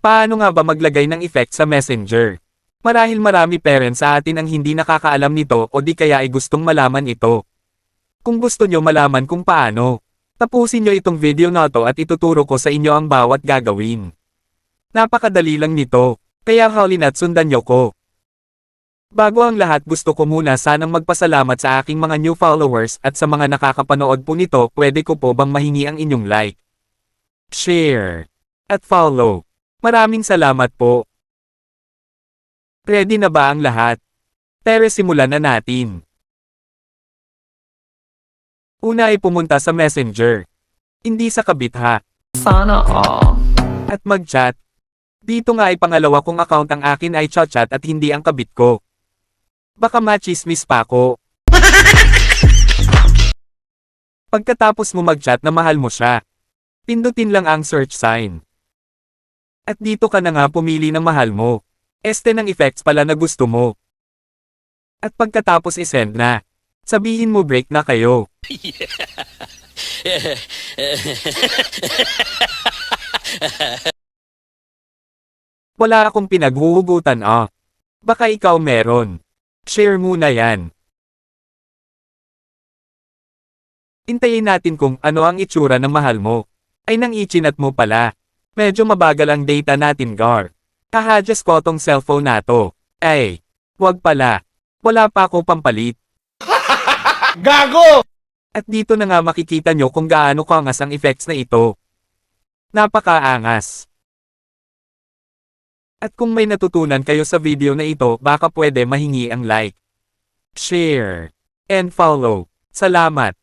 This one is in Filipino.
Paano nga ba maglagay ng effect sa messenger? Marahil marami parents sa atin ang hindi nakakaalam nito o di kaya ay gustong malaman ito. Kung gusto nyo malaman kung paano, tapusin nyo itong video na to at ituturo ko sa inyo ang bawat gagawin. Napakadali lang nito, kaya halin at sundan nyo ko. Bago ang lahat gusto ko muna sanang magpasalamat sa aking mga new followers at sa mga nakakapanood po nito pwede ko po bang mahingi ang inyong like, share, at follow. Maraming salamat po. Ready na ba ang lahat? Tara simulan na natin. Una ay pumunta sa messenger. Hindi sa kabit ha. Sana all. At mag-chat. Dito nga ay pangalawa kong account ang akin ay chat at hindi ang kabit ko. Baka machismis pa ako. Pagkatapos mo mag-chat na mahal mo siya, pindutin lang ang search sign. At dito ka na nga pumili ng mahal mo. Este ng effects pala na gusto mo. At pagkatapos isend na, sabihin mo break na kayo. Wala akong pinaghuhugutan ah. Baka ikaw meron. Share muna yan. Intayin natin kung ano ang itsura ng mahal mo. Ay nang ichinat mo pala. Medyo mabagal ang data natin gar. Kahadjas ko tong cellphone na to. Ay, wag pala. Wala pa ako pampalit. Gago! At dito na nga makikita nyo kung gaano kangas ang effects na ito. Napakaangas. At kung may natutunan kayo sa video na ito, baka pwede mahingi ang like, share, and follow. Salamat!